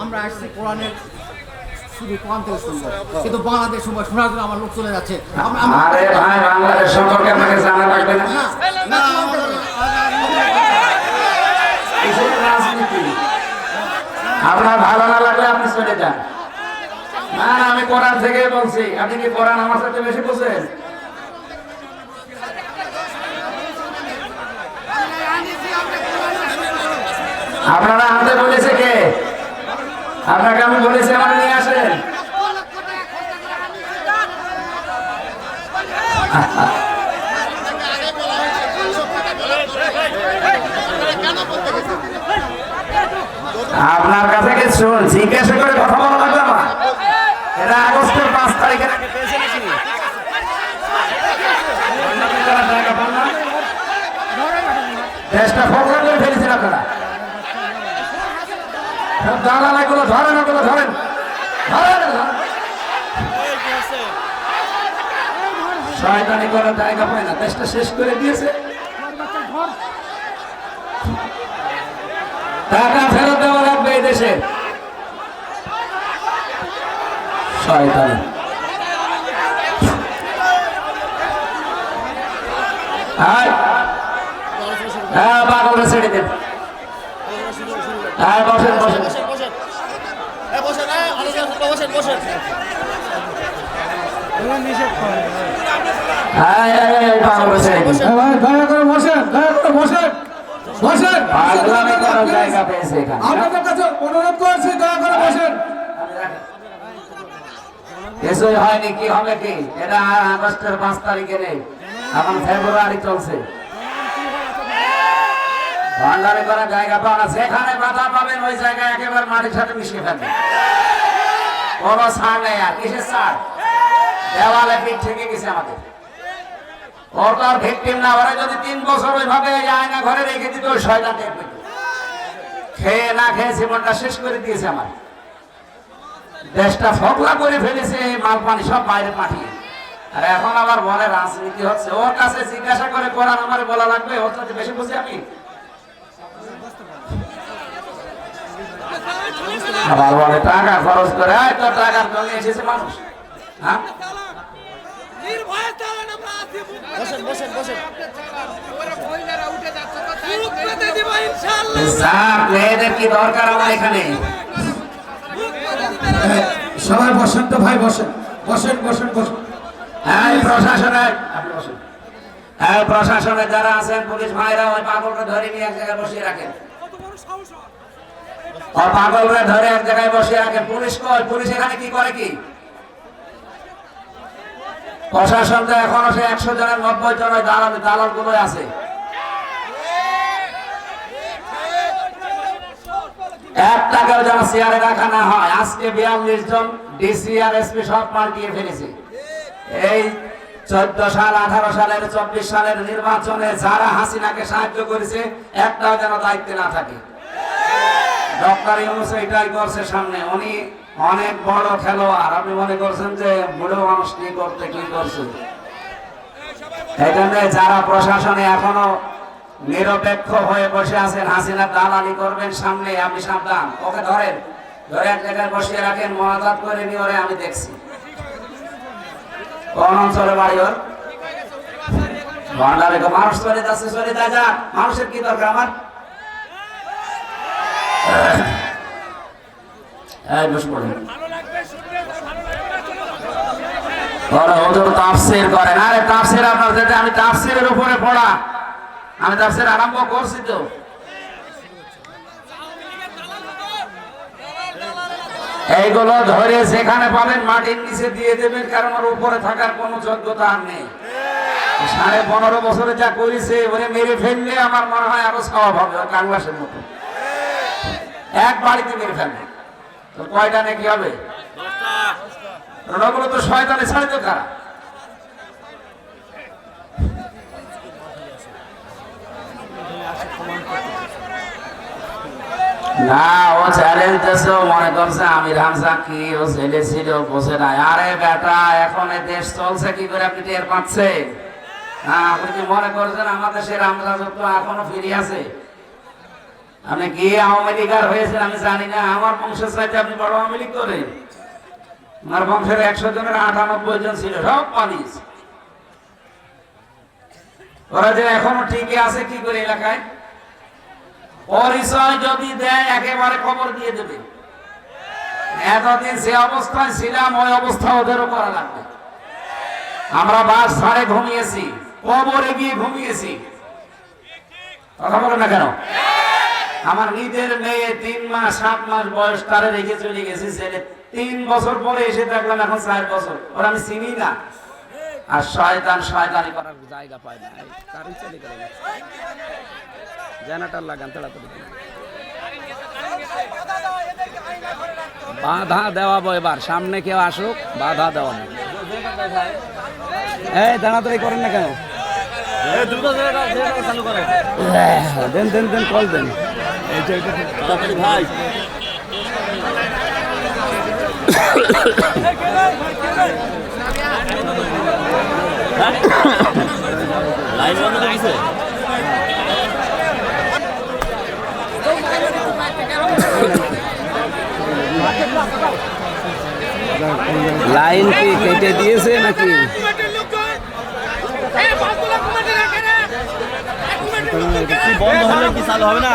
আমরা আসছি কোরআনের শুধু কোরআন থেকে শুনব কিন্তু বাংলাদেশ সময় শোনার জন্য আমার লোক চলে যাচ্ছে আমরা- আমরা- আরে ভাই বাংলাদেশ সম্পর্কে আপনাকে জানা লাগবে না না, না, আমাদের- কিসের রাজনীতি আপনার ভালো না লাগলে আপনি চলে যান না না, আমি কোরআন থেকে বলছি আপনি কি কোরআন আমার সাথে বেশি বুঝেন আপনারা আনতে বলেছে কে আপনাকে আমি বলেছি আমার নিয়ে আসেন? আপনার কাছে কিছু জিজ্ঞাসা করে কথা বলা লাগবে আমার এটা আগস্টের পাঁচ তারিখের আগে পেয়েছে নাকি আপনারা জায়গা পান না? দেশটা ফোকলা করে ফেলেছেন আপনারা দালাল এগুলো ধরেন, ওগুলো ধরেন। শয়তানি করার জায়গা পায় না, দেশটা শেষ করে দিয়েছে। টাকা ফেরত দেওয়া লাগবে এই দেশে। শয়তানি। আয়। হ্যাঁ পাগলটা ছেড়ে দেন। হ্যাঁ বসেন বসেন হ্যাঁ হ্যাঁ হ্যাঁ পাগলটা ছেড়ে দেন ভাই দয়া করে বসেন বসেন। বসেন। পাগলামি করার জায়গা পেয়েছে এখানে। আপনাদের কাছে অনুরোধ করছি দয়া করে বসেন। কিছুই হয়নি কি হবে কি? এটা আগস্টের পাঁচ তারিখে নেই। এখন ফেব্রুয়ারি চলছে। ভান্ডারে করার জায়গা পাওয়া না। যেখানে বাধা পাবেন ওই জায়গায় একেবারে মাটির সাথে মিশিয়ে ফেলবেন। কোনো ছাড় নেই আর, কিসের ছাড়? দেওয়ালে পিঠ ঠেকে গেছে আমাদের। ওর তো আর ভিকটিম না, ওরা যদি তিন বছর ওইভাবে যায় না, ঘরে রেখে দিত, ওই শয়তান খেয়ে না খেয়ে জীবনটা শেষ করে দিয়েছে আমার। দেশটা ফকলা করে ফেলেছে মাল পানি সব বাইরে পাঠিয়ে। আর এখন আবার বলে, রাজনীতি হচ্ছে। ওর কাছে জিজ্ঞাসা করে করার আমার বলা লাগবে, ওর বেশি বুঝি আমি? আবার বলে টাকা খরচ করে তো টাকার জন্য এসেছে মানুষ। হ্যাঁ? কি দরকার আমার এখানে? সবাই বসেন তো ভাই বসেন। বসেন বসেন বসেন। এই প্রশাসনের। এই প্রশাসনের যারা আছেন পুলিশ ভাইরা ওই পাগলকে ধরে নিয়ে এক জায়গায় বসিয়ে রাখেন। পাগলরা ধরে এক জায়গায় বসিয়ে রাখেন পুলিশ কই? পুলিশ এখানে কি করে কি? প্রশাসন তো এখনও সে একশো জনের নব্বই জন ওই দালাল দালাল গুলোই আছে। এক টাকাও যেন চেয়ারে রাখা না হয়। আজকে বিয়াল্লিশ জন ডিসি আর এসপি সব পাল্টিয়ে ফেলেছে। এই চোদ্দ সাল, আঠারো সালের, চব্বিশ সালের নির্বাচনে যারা হাসিনাকে সাহায্য করেছে, একটাও যেন দায়িত্বে না থাকে। ডক্টর ইউনুস এটাই করছে সামনে। উনি অনেক বড় খেলোয়াড়। আপনি মনে করছেন যে বুড়ো মানুষ কি করতে, কি করছে? এই জন্য যারা প্রশাসনে এখনও নিরপেক্ষ হয়ে বসে আছেন, হাসিনা দালালি করবেন সামনে, আপনি সাবধান। ওকে ধরেন, ধরে এক জায়গায় বসিয়ে রাখেন মহাজাত করে নিয়ে ওরে আমি দেখছি। কোন অঞ্চলে বাড়ি ওর? মানুষ চলে যাচ্ছে, চলে যায় যা মানুষের কি দরকার আমার? ওরা ওদের তাফসির করেন। আরে, তাফসির আপনার যেটা, আমি তাফসিরের উপরে পড়া। আমি তাফসির আরম্ভ করছি তো। এইগুলো ধরে যেখানে পাবেন মাটির নিচে দিয়ে দেবেন, কারণ ওর উপরে থাকার কোনো যোগ্যতা আর নেই। সাড়ে পনেরো বছরে যা করেছে, ওরে মেরে ফেললে আমার মনে হয় আরও স্বভাব হবে কাংলাসের মতো। এক বাড়িতে মেরে ফেলবে। তো কয়টা নাকি হবে? ওগুলো তো শয়তানে ছাড়ে তো না, ও চ্যালেঞ্জ দিয়েছে মনে করছে, আমির হামজা কি ও ছেলে ছিল বসে নাই। আরে বেটা, এখন দেশ চলছে, কি করে আপনি টের পাচ্ছে? আপনি কি মনে করছেন আমাদের সে রামরাজত্ব এখনও ফিরে আছে? আপনি কি আওয়ামী লীগার হয়েছেন আমি জানি না, আমার বংশের চাইতে আপনি বড় আওয়ামী লীগ করেন। আমার বংশের একশো জনের আটানব্বই জন ছিল, সব পালিয়েছে ওরা যে এখনও ঠিকই আছে কি করে এলাকায়? পরিচয় যদি দেয়, একেবারে খবর দিয়ে দেবে। এতদিন যে অবস্থায় ছিলাম, ওই অবস্থা ওদেরও করা লাগবে। আমরা বাস ছাড়ে ঘুমিয়েছি, কবরে গিয়ে ঘুমিয়েছি। কথা বলো না কেন? আমার নিজের মেয়ে তিন মাস সাত মাস বয়স তারে রেখে চলে গেছি ছেলে। তিন বছর পরে এসে দেখলাম এখন চার বছর। ওরা আমি চিনি না। আর শয়তান শয়তানি করার জায়গা পায় না। এই চলে গেল জেনারেটর লাগান তাড়াতাড়ি বাধা দেওয়াবো এবার। সামনে কেউ আসুক বাধা দেওয়াবো এই তাড়াতাড়ি করেন না কেন? দেন দেন দেন কল দেন। ভাই লাইন বন্ধ করে লাইন কি কেটে দিয়েছে নাকি? বন্ধ হলে কি চালু হবে না?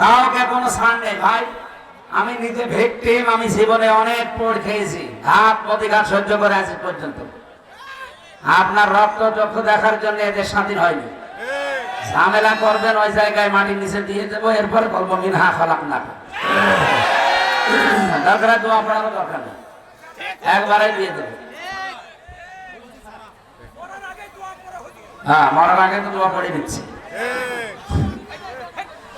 কাউকে কোনো ছাড় নেই, ভাই। আমি নিজে ভিকটিম, আমি জীবনে অনেক পড় খেয়েছি। ঘাত প্রতিঘাত সহ্য করে আছি পর্যন্ত। আপনার রক্ত চক্ষু দেখার জন্য এদের স্বাধীন হয়নি। ঝামেলা করবেন ওই জায়গায় মাটির নিচে দিয়ে দেবো, এরপরে বলব, মিনহা খালাম না। দরকার দোয়া দরকার নেই। একবারে দিয়ে দেবো। হ্যাঁ মরার আগে তো দোয়া পড়ে দিচ্ছি।